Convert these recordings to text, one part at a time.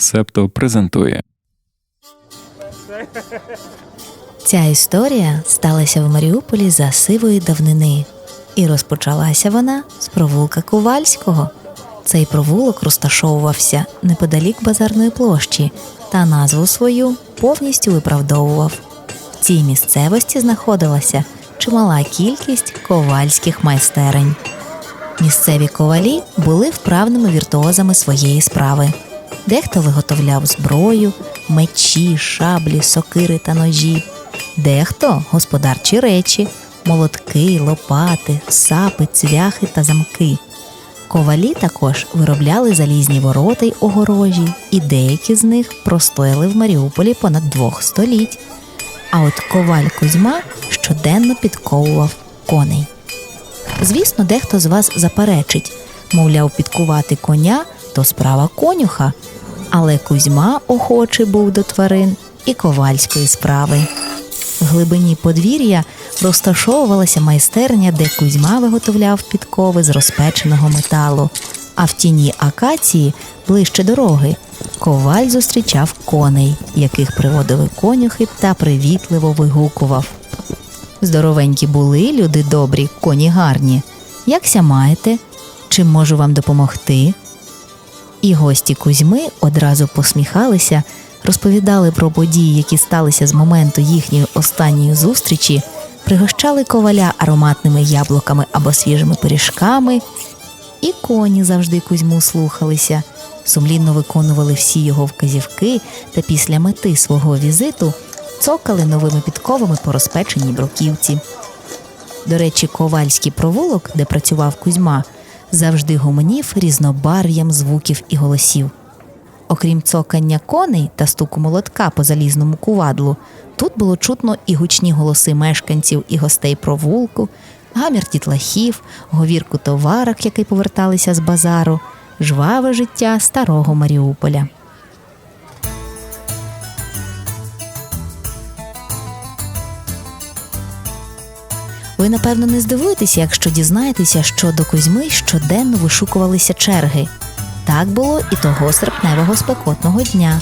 Септо презентує Ця історія сталася в Маріуполі за сивої давнини, і розпочалася вона з провулка Ковальського. Цей провулок розташовувався неподалік базарної площі та назву свою повністю виправдовував. В цій місцевості знаходилася чимала кількість ковальських майстерень. Місцеві ковалі були вправними віртуозами своєї справи. Дехто виготовляв зброю, мечі, шаблі, сокири та ножі, дехто господарчі речі, молотки, лопати, сапи, цвяхи та замки. Ковалі також виробляли залізні ворота й огорожі, і деякі з них простояли в Маріуполі понад двох століть. А от коваль Кузьма щоденно підковував коней. Звісно, дехто з вас заперечить, мовляв, підкувати коня то справа конюха, але Кузьма охочий був до тварин і ковальської справи. В глибині подвір'я розташовувалася майстерня, де Кузьма виготовляв підкови з розпеченого металу, а в тіні акації, ближче дороги, коваль зустрічав коней, яких приводили конюхи та привітливо вигукував. Здоровенькі були, люди добрі, коні гарні. Якся маєте? Чим можу вам допомогти? І гості Кузьми одразу посміхалися, розповідали про події, які сталися з моменту їхньої останньої зустрічі, пригощали коваля ароматними яблуками або свіжими пиріжками, і коні завжди Кузьму слухалися, сумлінно виконували всі його вказівки та після мети свого візиту цокали новими підковами по розпеченій бруківці. До речі, ковальський провулок, де працював Кузьма, завжди гомонів різнобарв'ям звуків і голосів. Окрім цокання коней та стуку молотка по залізному кувадлу, тут було чутно і гучні голоси мешканців і гостей провулку, гамір тітлахів, говірку товарок, які поверталися з базару, жваве життя старого Маріуполя. Ви, напевно, не здивуєтеся, якщо дізнаєтеся, що до Кузьми щоденно вишукувалися черги. Так було і того серпневого спекотного дня.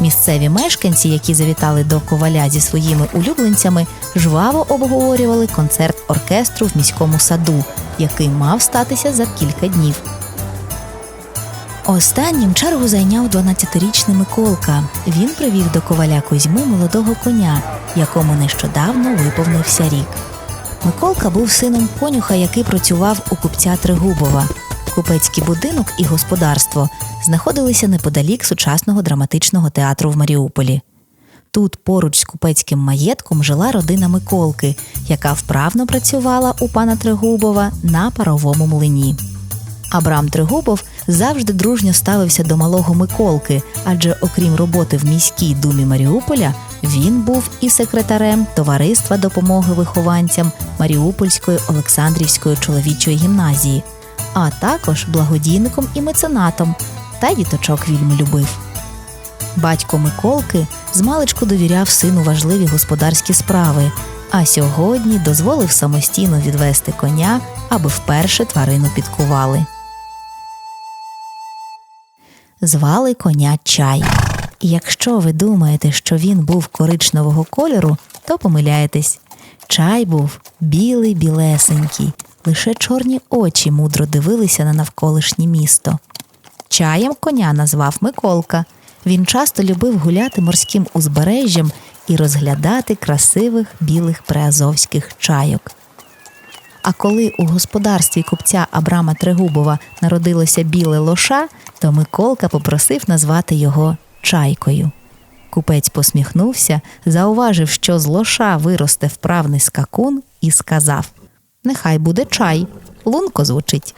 Місцеві мешканці, які завітали до коваля зі своїми улюбленцями, жваво обговорювали концерт оркестру в міському саду, який мав статися за кілька днів. Останнім чергу зайняв 12-річний Миколка. Він привів до коваля Кузьми молодого коня, якому нещодавно виповнився рік. Миколка був сином конюха, який працював у купця Тригубова. Купецький будинок і господарство знаходилися неподалік сучасного драматичного театру в Маріуполі. Тут поруч з купецьким маєтком жила родина Миколки, яка вправно працювала у пана Тригубова на паровому млині. Абрам Тригубов завжди дружньо ставився до малого Миколки, адже окрім роботи в міській думі Маріуполя, він був і секретарем товариства допомоги вихованцям Маріупольської Олександрівської чоловічої гімназії, а також благодійником і меценатом, та діточок вільми любив. Батько Миколки змалечку довіряв сину важливі господарські справи, а сьогодні дозволив самостійно відвести коня, аби вперше тварину підкували. Звали коня чай. Якщо ви думаєте, що він був коричневого кольору, то помиляєтесь. Чай був білий білесенький, лише чорні очі мудро дивилися на навколишнє місто. Чаєм коня назвав Миколка. Він часто любив гуляти морським узбережжям і розглядати красивих білих приазовських чайок. А коли у господарстві купця Абрама Трегубова народилося біле лоша, то Миколка попросив назвати його чайкою. Купець посміхнувся, зауважив, що з лоша виросте вправний скакун, і сказав: Нехай буде чай, лунко звучить.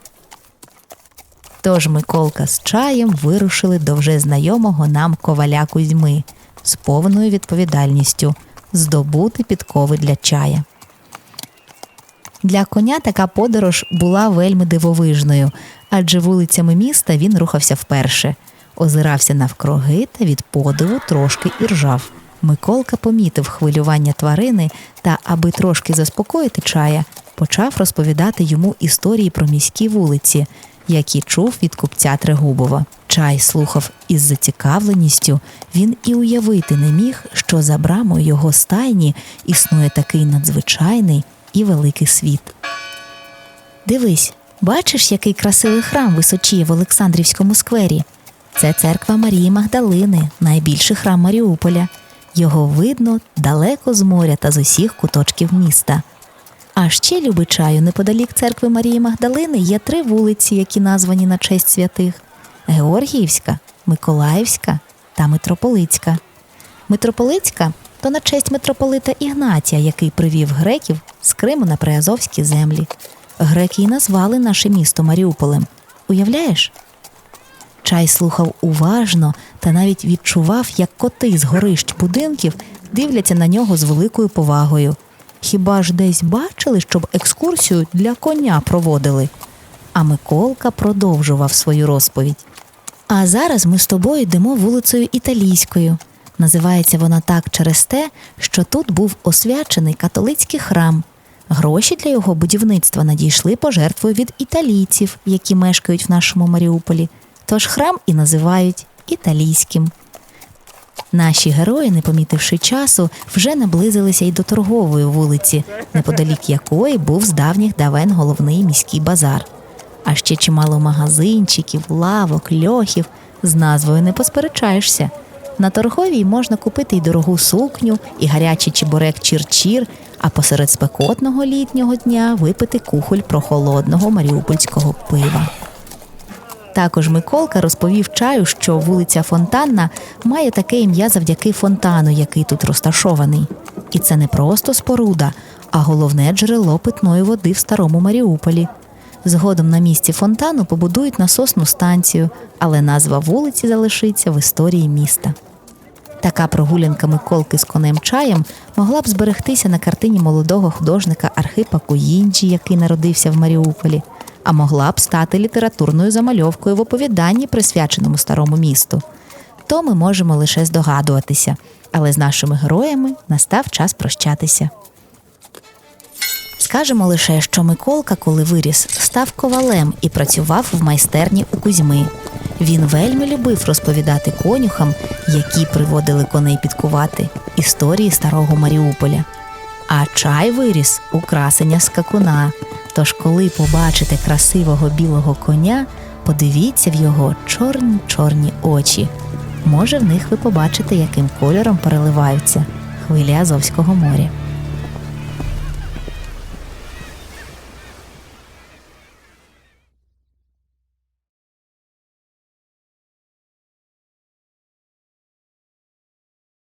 Тож Миколка з чаєм вирушили до вже знайомого нам коваля Кузьми з повною відповідальністю здобути підкови для чая. Для коня така подорож була вельми дивовижною, адже вулицями міста він рухався вперше, озирався навкруги та від подиву трошки іржав. Миколка помітив хвилювання тварини та, аби трошки заспокоїти чая, почав розповідати йому історії про міські вулиці, які чув від купця Трегубова. Чай слухав із зацікавленістю. Він і уявити не міг, що за брамою його стайні існує такий надзвичайний і великий світ. Дивись, бачиш, який красивий храм височіє в Олександрівському сквері. Це церква Марії Магдалини, найбільший храм Маріуполя. Його видно далеко з моря та з усіх куточків міста. А ще, Любичаю, неподалік церкви Марії Магдалини є три вулиці, які названі на честь святих: Георгіївська, Миколаївська та Митрополицька. Митрополицька то на честь митрополита Ігнатія, який привів греків з Криму на Приазовські землі. Греки й назвали наше місто Маріуполем. Уявляєш? Чай слухав уважно та навіть відчував, як коти з горищ будинків дивляться на нього з великою повагою. Хіба ж десь бачили, щоб екскурсію для коня проводили? А Миколка продовжував свою розповідь. А зараз ми з тобою йдемо вулицею Італійською. Називається вона так через те, що тут був освячений католицький храм. Гроші для його будівництва надійшли пожертвою від італійців, які мешкають в нашому Маріуполі. Тож храм і називають італійським. Наші герої, не помітивши часу, вже наблизилися й до торгової вулиці, неподалік якої був з давніх давен головний міський базар. А ще чимало магазинчиків, лавок, льохів. З назвою не посперечаєшся. На торговій можна купити й дорогу сукню, і гарячий чебурек чір-чір, а посеред спекотного літнього дня випити кухоль прохолодного маріупольського пива. Також Миколка розповів чаю, що вулиця Фонтанна має таке ім'я завдяки фонтану, який тут розташований. І це не просто споруда, а головне джерело питної води в старому Маріуполі. Згодом на місці фонтану побудують насосну станцію, але назва вулиці залишиться в історії міста. Така прогулянка Миколки з конем чаєм могла б зберегтися на картині молодого художника Архипа Куїнджі, який народився в Маріуполі, а могла б стати літературною замальовкою в оповіданні, присвяченому старому місту. То ми можемо лише здогадуватися, але з нашими героями настав час прощатися. Скажемо лише, що Миколка, коли виріс, став ковалем і працював в майстерні у Кузьми. Він вельми любив розповідати конюхам, які приводили коней підкувати, історії старого Маріуполя. А чай виріс у красення скакуна. Тож, коли побачите красивого білого коня, подивіться в його чорні чорні очі. Може, в них ви побачите, яким кольором переливаються хвилі Азовського моря.